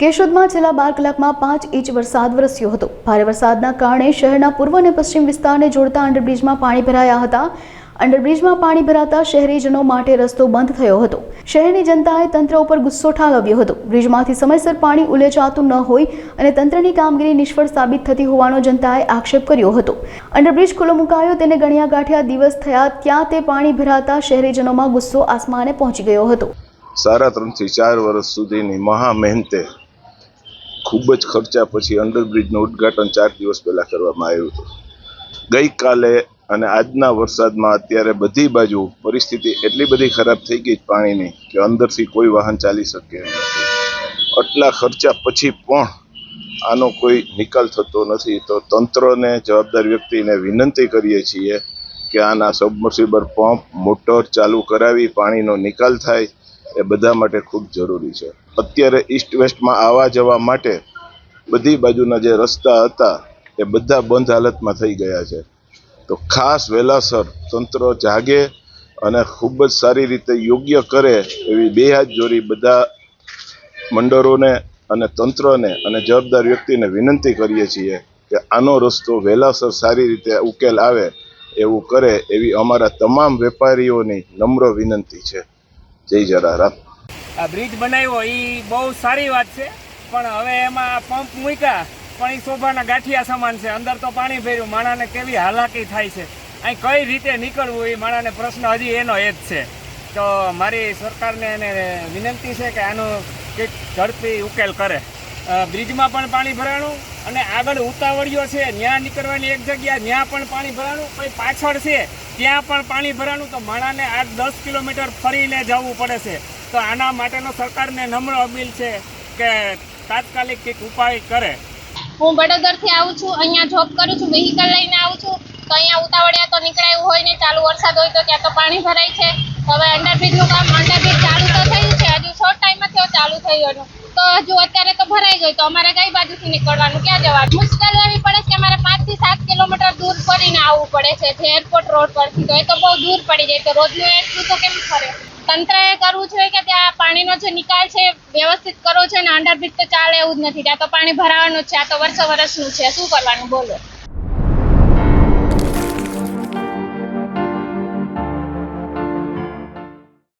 કેશોદમાં છેલ્લા બાર કલાકમાં પાંચ ઇંચ વરસાદ વરસ્યો હતો. ભારે વરસાદના કારણે શહેરના પૂર્વ અને પશ્ચિમ વિસ્તારને જોડતા અંડરબ્રિજમાં પાણી ભરાયા હતા. અંડરબ્રિજમાં પાણી ભરાતા શહેરીજનો માટે રસ્તો બંધ થયો હતો. શહેરની જનતાએ તંત્ર ઉપર ગુસ્સો ઠાલવ્યો હતો. બ્રિજમાંથી સમયસર પાણી ઉલેચાતું ન હોય અને તંત્રની કામગીરી નિષ્ફળ સાબિત થતી હોવાનો જનતાએ આક્ષેપ કર્યો હતો. અંડરબ્રિજ ખુલ્લો મુકાયો, તેને ગણ્યા ગાંઠ્યા દિવસ થયા ત્યાં તે પાણી ભરાતા શહેરીજનોમાં ગુસ્સો આસમાને પહોંચી ગયો હતો. સારા ત્રણથી ચાર વર્ષ સુધીની મહા મહેનતે ખૂબ જ ખર્ચા પછી અંડરબ્રિજનું ઉદ્ઘાટન ચાર દિવસ પહેલાં કરવામાં આવ્યું હતું. ગઈકાલે અને આજના વરસાદમાં અત્યારે બધી બાજુ પરિસ્થિતિ એટલી બધી ખરાબ થઈ ગઈ પાણીની કે અંદરથી કોઈ વાહન ચાલી શકે નથી આટલા ખર્ચા પછી પણ આનો કોઈ નિકાલ થતો નથી. તો તંત્રને, જવાબદાર વ્યક્તિને વિનંતી કરીએ છીએ કે આના સબમર્સિબલ પંપ મોટર ચાલુ કરાવી, પાણીનો નિકાલ થાય. એ બધા માટે ખૂબ જરૂરી છે. અત્યારે ઈસ્ટ વેસ્ટમાં આવવા જવા માટે બધી બાજુના જે રસ્તા હતા, એ બધા બંધ હાલતમાં થઈ ગયા છે. તો ખાસ વહેલાસર તંત્ર જાગે અને ખૂબ જ સારી રીતે યોગ્ય કરે એવી બે હાથ જોડી બધા મંડળોને અને તંત્રને અને જવાબદાર વ્યક્તિને વિનંતી કરીએ છીએ કે આનો રસ્તો વહેલાસર સારી રીતે ઉકેલ આવે એવું કરે એવી અમારા તમામ વેપારીઓની નમ્ર વિનંતી છે. જય જરા આ બ્રિજ બનાવ્યો એ બહુ સારી વાત છે, પણ હવે એમાં પંપ મૂક્યા, પણ એ શોભાના ગાંઠિયા સમાન છે, અંદર તો પાણી ભર્યું, માણાને કેવી હાલાકી થાય છે. અહીં કઈ રીતે નીકળવું એ માણાને પ્રશ્ન હજી એનો એ જ છે. તો મારી સરકારને એને વિનંતી છે કે આનો કંઈક ઝડપી ઉકેલ કરે. બ્રિજમાં પણ પાણી ભરાણું અને આગળ ઉતાવળિયો છે ત્યાં નીકળવાની એક જગ્યા ત્યાં પણ પાણી ભરાણું, પછી પાછળ છે, ત્યાં પણ પાણી ભરાણું, તો માણાને આઠ દસ કિલોમીટર ફરીને જવું પડે છે. તો આના માટેનો સરકારને નમ્ર અપીલ છે કે તાત્કાલિક કંઈક ઉપાય કરે. હું વડોદરથી આવું છું, અહીંયા જોબ કરું છું વ્હીકલ લઈને આવું છું, તો અહીંયા ઉતાવળિયા તો નીકળાયું હોય ને, ચાલુ વરસાદ હોય તો ત્યાં તો પાણી ભરાય છે. હવે અંડરબ્રિજનું કામ અંડરબ્રિજ ચાલુ તો થયું છે, હજુ શોર્ટ ટાઈમમાં થયો, ચાલુ થયું તો હજુ અત્યારે તો ભરાઈ તો અમારે કઈ બાજુથી નીકળવાનું? ક્યાં જવાનું? મુશ્કેલ એવી પડે કે અમારે પાંચથી સાત કિલોમીટર દૂર ફરીને આવવું પડે છે એરપોર્ટ રોડ પરથી. તો એ તો બહુ દૂર પડી જાય. તો રોજનું એટલું તો કેમ ફરે? તંત્રએ કરવું જોઈએ કે ત્યાં પાણીનો જે નિકાલ છે વ્યવસ્થિત કરવો છે ને અંડરબ્રિજ તો ચાલે એવું જ નથી. ત્યાં તો પાણી ભરાવાનું છે. આ તો વર્ષો વર્ષનું છે. શું કરવાનું? બોલો.